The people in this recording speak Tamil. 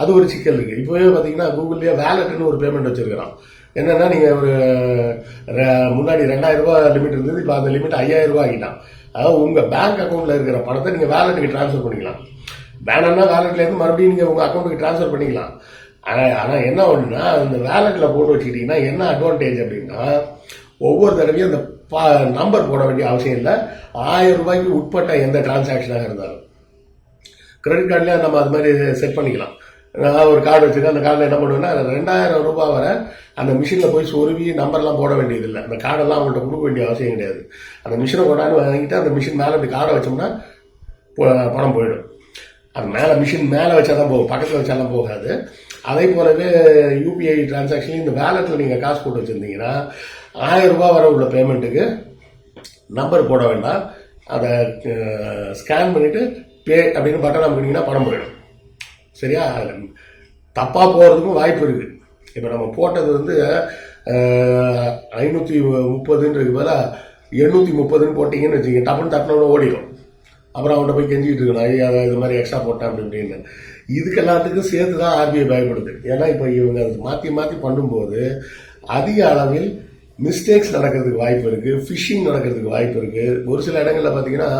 அது ஒரு சிக்கல் இருக்கு. இப்போவே பார்த்தீங்கன்னா கூகுள்லேயே வேலட்னு ஒரு பேமெண்ட் வச்சுருக்கிறான். என்னன்னா நீங்க ஒரு முன்னாடி ரெண்டாயிரம் ரூபா லிமிட் இருந்தது இப்போ அந்த லிமிட் ஐயாயிரம் ரூபா ஆகிட்டான். அதாவது உங்க பேங்க் அக்கௌண்ட்டில் இருக்கிற பணத்தை நீங்க வேலெட்டுக்கு ட்ரான்ஸ்ஃபர் பண்ணிக்கலாம். வேணும்னா வேலெட்லேருந்து மறுபடியும் நீங்க உங்க அக்கௌண்ட்டுக்கு ட்ரான்ஸ்ஃபர் பண்ணிக்கலாம். ஆனா ஆனா என்ன ஒண்ணுன்னா அந்த வேலெட்டில் போட்டு வச்சுக்கிட்டீங்கன்னா என்ன அட்வான்டேஜ் அப்படின்னா ஒவ்வொரு தடவையும் அந்த நம்பர் போட வேண்டிய அவசியம் இல்லை. ஆயிரம் ரூபாய்க்கு உட்பட்ட எந்த டிரான்சாக்ஷனாக இருந்தாலும். கிரெடிட் கார்டில் நம்ம அது மாதிரி செட் பண்ணிக்கலாம். நான் ஒரு கார்டு வச்சுருக்கேன் அந்த கார்டில் என்ன பண்ணுவேன்னா ரெண்டாயிரம் ரூபாய் வரை அந்த மிஷினில் போய் சொருவி நம்பர்லாம் போட வேண்டியதில்லை. அந்த கார்டெல்லாம் அவங்கள்ட்ட கொடுக்க வேண்டிய அவசியம் கிடையாது. அந்த மிஷினை கொண்டாந்து வாங்கிட்டு அந்த மிஷின் மேலே அந்த கார்டை வச்சோம்னா போ- பணம் போயிடும். அது மேலே மிஷின் மேலே வச்சா தான் போகும் பக்கத்தில் வச்சாலாம் போகாது. அதே போலவே யூபிஐ டிரான்சாக்ஷன் இந்த வேலெட்டில் நீங்கள் காசு போட்டு வச்சுருந்தீங்கன்னா ஆயிரம் ரூபாய் வர உள்ள பேமெண்ட்டுக்கு நம்பர் போட வேண்டாம். அதை ஸ்கேன் பண்ணிவிட்டு பே அப்படின்னு பட்டன் அமைக்கிட்டிங்கன்னா பணம் போயிடும். சரியா? தப்பாக போகிறதுக்கும் வாய்ப்பு இருக்குது இப்போ நம்ம போட்டது வந்து ஐநூற்றி முப்பதுன்றது பதிலாக எண்ணூற்றி முப்பதுன்னு போட்டிங்கன்னு வச்சுக்கோங்க. டப்புன்னு தட்டினோட ஓடிடும் அப்புறம் அவன்கிட்ட போய் கெஞ்சிக்கிட்டு இருக்கணும். ஐயா அதை இது மாதிரி எக்ஸ்ட்ரா போட்டேன் அப்படி இப்படின்னு. இதுக்கு எல்லாத்துக்கும் சேர்த்து தான் ஆர்பிஐ பயப்படுது ஏன்னா இப்போ இவங்க அது மாற்றி மாற்றி பண்ணும்போது அதிக அளவில் மிஸ்டேக்ஸ் நடக்கிறதுக்கு வாய்ப்பு இருக்குது ஃபிஷிங் நடக்கிறதுக்கு வாய்ப்பு இருக்குது ஒரு சில இடங்களில் பார்த்தீங்கன்னா